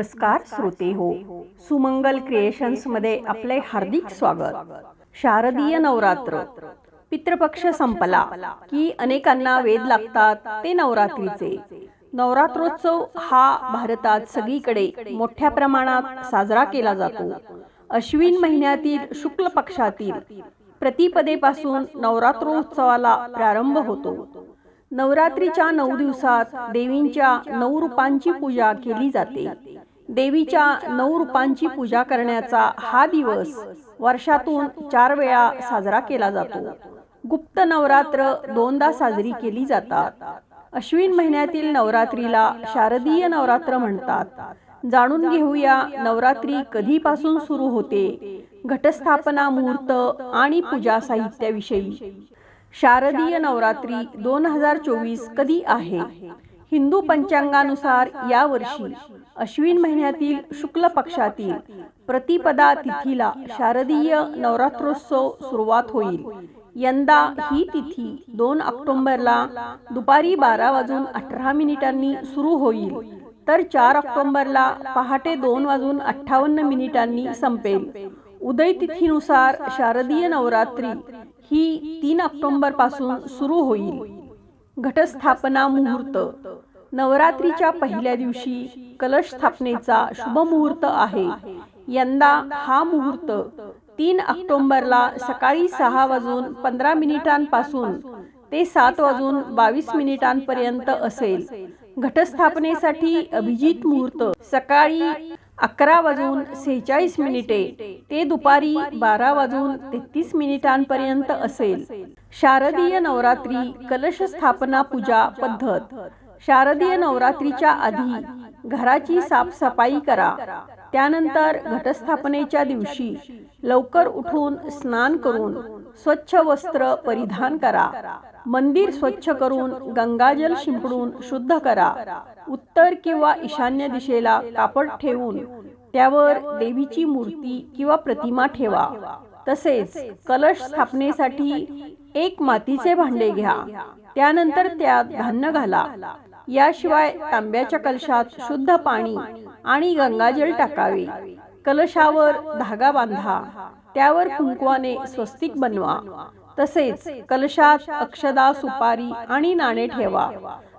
नमस्कार श्रोते हो. सुमंगल क्रिएशन्समध्ये आपले हार्दिक स्वागत. शारदीय नवरात्र. पितृपक्ष संपला. की अनेकांना वेध लागतात ते नवरात्रीचे. नवरात्रोत्सव हा भारतात सगळीकडे मोठ्या प्रमाणात साजरा केला जातो. अश्विन महिन्यातील शुक्ल पक्षातील प्रतिपदेपासून नवरात्रोत्सवाला प्रारंभ होतो. नवरात्रीच्या नऊ दिवसात देवींच्या नऊ रूपांची पूजा केली जाते. देवीच्या नऊ रूपांची पूजा करण्याचा हा दिवस वर्षातून चार वेळा साजरा केला जातो. गुप्त नवरात्र दोनदा साजरी केली जातात. अश्विन महिन्यातील नवरात्रीला शारदीय नवरात्र म्हणतात. जाणून घेऊया नवरात्री कधीपासून सुरू होते घटस्थापना मुहूर्त आणि पूजा साहित्याविषयी. शारदीय नवरात्री दोन हजार चोवीस कधी आहे? हिंदू पंचांगानुसार या वर्षी अश्विन महिन्यातील शुक्ल पक्षातील प्रतिपदा तिथीला शारदीय नवरात्रोत्सव सुरुवात होईल. यंदा ही तिथी दोन ऑक्टोबरला दुपारी बारा वाजून अठरा मिनिटांनी सुरू होईल. तर चार ऑक्टोबरला पहाटे दोन वाजून अठ्ठावन्न मिनिटांनी संपेल. उदय तिथीनुसार शारदीय नवरात्री ही तीन ऑक्टोबरपासून सुरू होईल. घटस्थापना मुहूर्त. नवरात्रीच्या पहिल्या दिवशी कलश स्थापनेचा शुभ मुहूर्त आहे. यंदा हा मुहूर्त तीन ऑक्टोबरला सकाळी सहा वाजून पंधरा मिनिटांपासून ते सात वाजून बावीस मिनिटांपर्यंत असेल. घटस्थापनेसाठी अभिजित मुहूर्त. सकाळी अकरा वाजून सेहेचाळीस मिनिटे ते दुपारी बारा वाजून तेहतीस मिनिटांपर्यंत असेल. शारदीय नवरात्री कलश स्थापना पूजा पद्धत. शारदीय नवरात्रीच्या आधी घराची साफसफाई करा. त्यानंतर घटस्थापनेच्या दिवशी लवकर उठून स्नान करून स्वच्छ वस्त्र परिधान करा. मंदिर स्वच्छ करून गंगाजल शिंपडून शुद्ध करा. उत्तर किंवा ईशान्य दिशेला कापड ठेवून त्यावर देवीची मूर्ती किंवा प्रतिमा ठेवा. तसेच कलश स्थापनेसाठी एक मातीचे भांडे घ्या. त्यानंतर त्यात धान्य घाला. याशिवाय तांब्याच्या कलशात शुद्ध पाणी आणि गंगाजल टाकावे. कलशावर धागा बांधा. त्यावर कुंकवाने स्वस्तिक बनवा. तसेच कलशात अक्षदा सुपारी आणि नाणे ठेवा.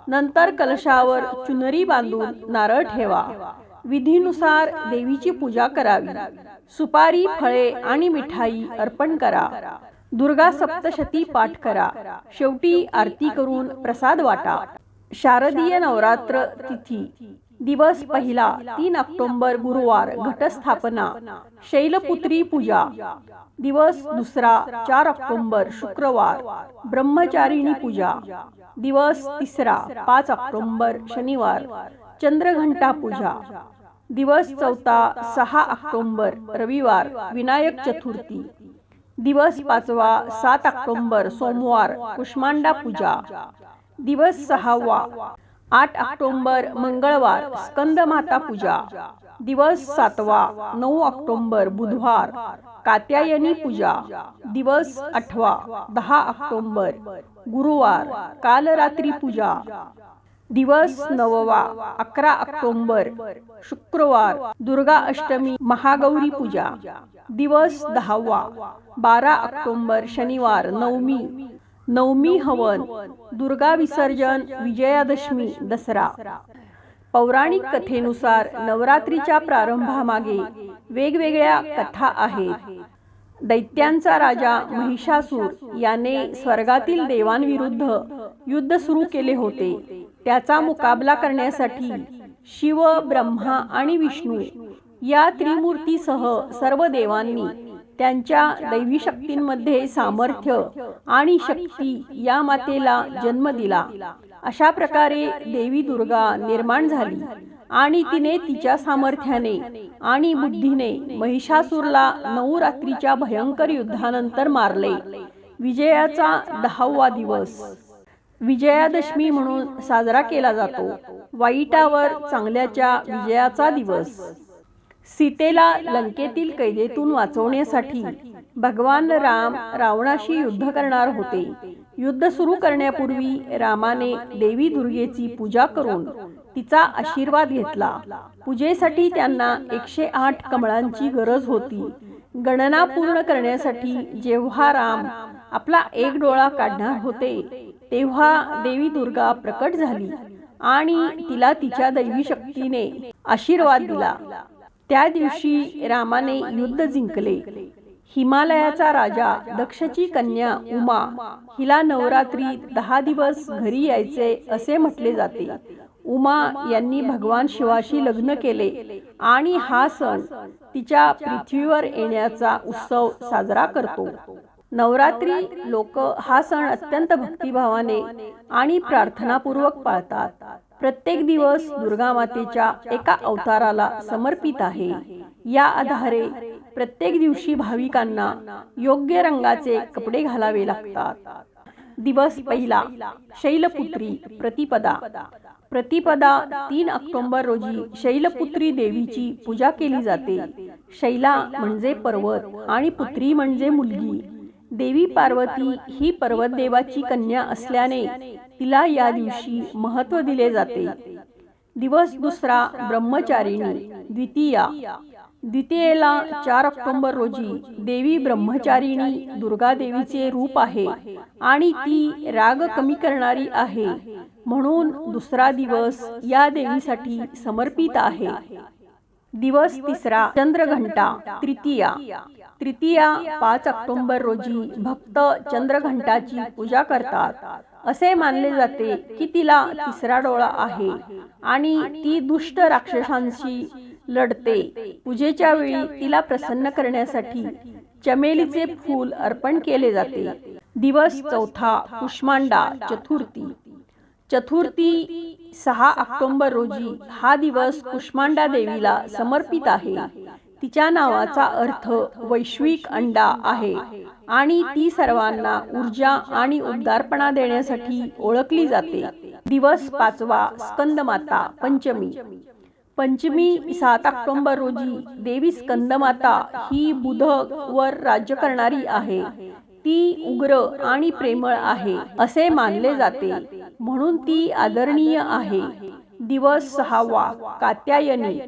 नंतर कलशावर चुनरी बांधून नारळ ठेवा. विधीनुसार देवीची पूजा करावी. सुपारी फळे आणि मिठाई अर्पण करा. दुर्गा सप्तशती पाठ करा. शेवटी आरती करून प्रसाद वाटा. शारदीय नवरात्र तिथी. दिवस पहिला तीन ऑक्टोबर गुरुवार घटस्थापना. शैलपुत्री पूजा. दिवस दुसरा चार ऑक्टोबर शुक्रवार. ब्रह्मचारिणी पूजा. दिवस तिसरा पाच ऑक्टोबर शनिवार. चंद्रघंटा पूजा. दिवस चौथा सहा ऑक्टोबर रविवार विनायक चतुर्थी. दिवस पाचवा सात ऑक्टोबर सोमवार कुष्मांडा पूजा. दिवस सहावा. आठ ऑक्टोबर मंगळवार स्कंद माता पूजा. दिवस सातवा नऊ ऑक्टोबर बुधवार. कात्यायनी पूजा. दिवस आठवा दहा ऑक्टोबर गुरुवार कालरात्री पूजा. दिवस नववा अकरा ऑक्टोबर शुक्रवार दुर्गा अष्टमी महागौरी पूजा. दिवस दहावा बारा ऑक्टोबर शनिवार नवमी. नवमी हवन दुर्गा विसर्जन विजयादशमी दसरा. पौराणिक कथेनुसार नवरात्रीच्या प्रारंभामागे वेगवेगळ्या कथा आहेत. दैत्यांचा राजा महिषासूर याने स्वर्गातील देवांविरुद्ध युद्ध सुरू केले होते. त्याचा मुकाबला करण्यासाठी शिव ब्रह्मा आणि विष्णू या त्रिमूर्तीसह सर्व देवांनी त्यांच्या दैवी शक्तींमध्ये सामर्थ्य आणि शक्ती या मातेला जन्म दिला. अशा प्रकारे देवी दुर्गा निर्माण झाली. आणि तिने तिच्या सामर्थ्याने आणि बुद्धीने महिषासूरला नऊ रात्रीच्या भयंकर युद्धानंतर मारले. विजयाचा दहावा दिवस. विजयादशमी म्हणून साजरा केला जातो. वाईटावर चांगल्याच्या विजयाचा दिवस. सीतेला लंकेतील कैदेतून वाचवण्यासाठी भगवान राम रावणाशी युद्ध करणार होते. युद्ध सुरू करण्यापूर्वी रामाने देवी दुर्गेची पूजा करून तिचा आशीर्वाद घेतला. पूजेसाठी त्यांना एकशे आठ कमळांची गरज होती. गणना पूर्ण करण्यासाठी जेव्हा राम आपला एक डोळा काढणार होते तेव्हा देवी दुर्गा प्रकट झाली आणि तिला तिच्या दैवी शक्तीने आशीर्वाद दिला. त्या दिवशी रामाने युद्ध जिंकले. हिमालयाचा राजा दक्षची कन्या उमा हिला नवरात्री दहा दिवस घरी यायचे असे म्हटले जाते. उमा यांनी भगवान शिवाशी लग्न केले आणि हा सण तिच्या पृथ्वीवर येण्याचा उत्सव साजरा करतो. नवरात्री लोक हा सण अत्यंत भक्तिभावाने आणि प्रार्थनापूर्वक पाळतात. प्रत्येक दिवस दुर्गा मातेच्या एका अवताराला समर्पित आहे. या आधारे प्रत्येक दिवशी भाविकांना योग्य रंगाचे कपडे घालावे लागतात. दिवस पहिला शैलपुत्री प्रतिपदा. प्रतिपदा. तीन ऑक्टोबर रोजी शैलपुत्री देवीची पूजा केली जाते. शैला म्हणजे पर्वत आणि पुत्री म्हणजे मुलगी. देवी पार्वती ही पर्वत देवाची कन्या असल्याने तिला या दिवशी महत्त्व दिले जाते. दिवस दुसरा ब्रह्मचारिणी द्वितीया. द्वितीयेला चार ऑक्टोंबर रोजी देवी ब्रह्मचारिणी दुर्गा देवीचे रूप आहे आणि ती राग कमी करणारी आहे. म्हणून दुसरा दिवस या देवीसाठी समर्पित आहे. दिवस तिसरा चंद्रघंटा तृतीया. तृतीया पाच ऑक्टोंबर रोजी भक्त चंद्रघंटाची पूजा करतात. असे मानले जाते की तिला तिसरा डोळा आहे आणि ती दुष्ट राक्षसांशी लढते. पूजेच्या वेळी तिला प्रसन्न करण्यासाठी चमेलीचे फूल अर्पण केले जाते. दिवस चौथा कुष्मांडा चतुर्थी. चतुर्थी. सहा ऑक्टोबर रोजी हा दिवस कुष्मांडा देवीला समर्पित आहे. तिच्या नावाचा अर्थ वैश्विक अंडा आहे. आणि ती सर्वांना ऊर्जा आणि उद्गारपणा देण्यासाठी ओळखली जाते. दिवस पाचवा स्कंदमाता पंचमी. पंचमी सात ऑक्टोंबर रोजी देवी स्कंदमाता ही बुधवर राज्य करणारी आहे. ती उग्र आणि प्रेमळ आहे असे मानले जाते. म्हणून ती आदरणीय आहे. दिवस सहावा कात्यायनी.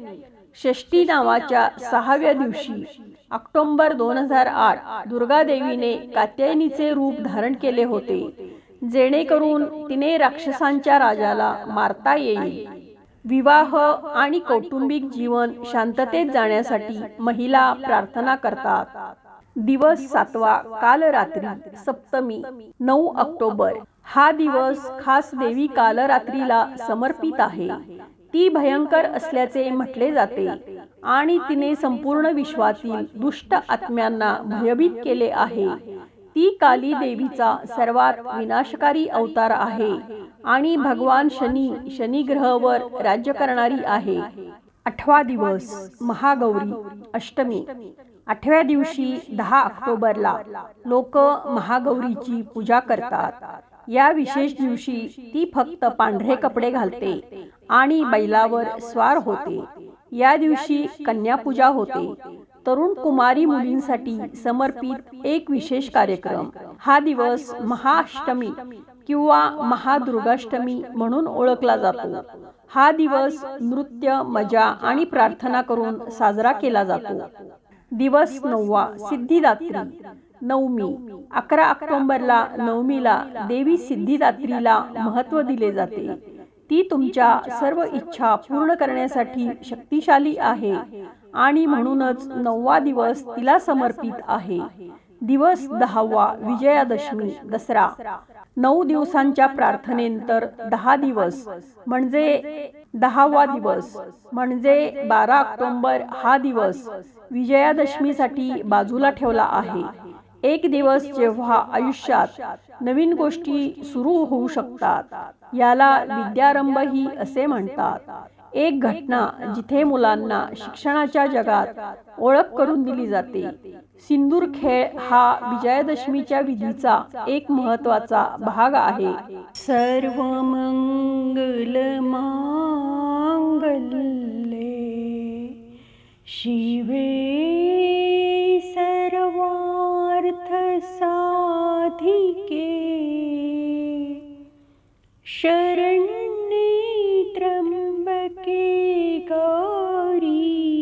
षष्टी नावाच्या सहाव्या दिवशी ऑक्टोंबर दोन हजार आठ दुर्गादेवीने कात्यायनीचे रूप धारण केले होते जेणेकरून तिने राक्षसांच्या राजाला मारता येईल. विवाह आणि कौटुंबिक जीवन शांततेत जाण्यासाठी महिला प्रार्थना करतात. दिवस सातवा काल रात्री सप्तमी नऊ ऑक्टोबर. हा दिवस खास देवी कालरात्रीला समर्पित आहे. ती भयंकर असल्याचे म्हटले जाते. आणि तिने संपूर्ण विश्वातील दुष्ट आत्म्यांना भयभीत केले आहे. ती काली देवीचा सर्वात विनाशकारी अवतार आहे. आणि भगवान शनी शनी ग्रहवर राज्य करणारी आहे. आठवा दिवस महागौरी अष्टमी. आठव्या दिवशी दहा ऑक्टोबरला लोक महागौरीची पूजा करतात. या विशेष दिवशी ती फक्त पांढरे कपडे घालते आणि बैलावर स्वार होते. या दिवशी कन्यापूजा होते. तरुण कुमारी मुलींसाठी समर्पित एक विशेष कार्यक्रम. हा दिवस महाअष्टमी किंवा महादुर्गाष्टमी म्हणून ओळखला जातो. हा दिवस नृत्य मजा आणि प्रार्थना करून साजरा केला जातो. दिवस नववा सिद्धिदात्री. नवमी. अकरा ऑक्टोंबरला नवमीला देवी सिद्धिदात्रीला महत्त्व दिले जाते. ती तुमच्या सर्व इच्छा पूर्ण करण्यासाठी शक्तिशाली आहे आणि म्हणूनच नववा दिवस तिला समर्पित आहे. दिवस दहावा विजयादशमी दसरा. नऊ दिवसांच्या प्रार्थनेनंतर दहा दिवस म्हणजे दहावा दिवस म्हणजे बारा ऑक्टोंबर हा दिवस विजयादशमीसाठी बाजूला ठेवला आहे. एक दिवस जेव्हा आयुष्यात नवीन गोष्टी सुरू होऊ शकतात. याला विद्यारंभही असे म्हणतात. एक घटना जिथे मुलांना शिक्षणाच्या जगात ओळख करून दिली जाते. सिंदूर खेळ हा विजयादशमीच्या विधीचा एक महत्त्वाचा भाग आहे. सर्व मंगल मांगल्ये शिवे सर्वार्थ राधिके। शरण्ये त्र्यम्बके गौरी।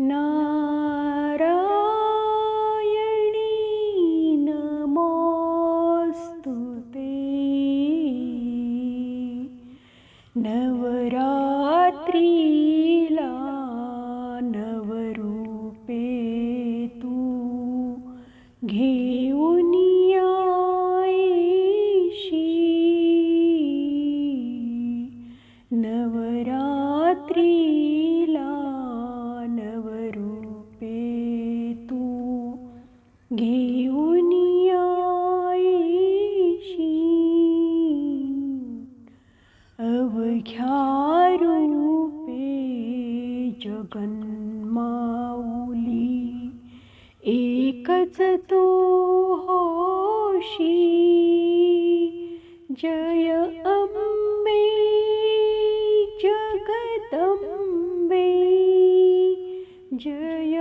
नारायणी नमोऽस्तु ते। नवरात्री जय अम्बे जगदम्बे जय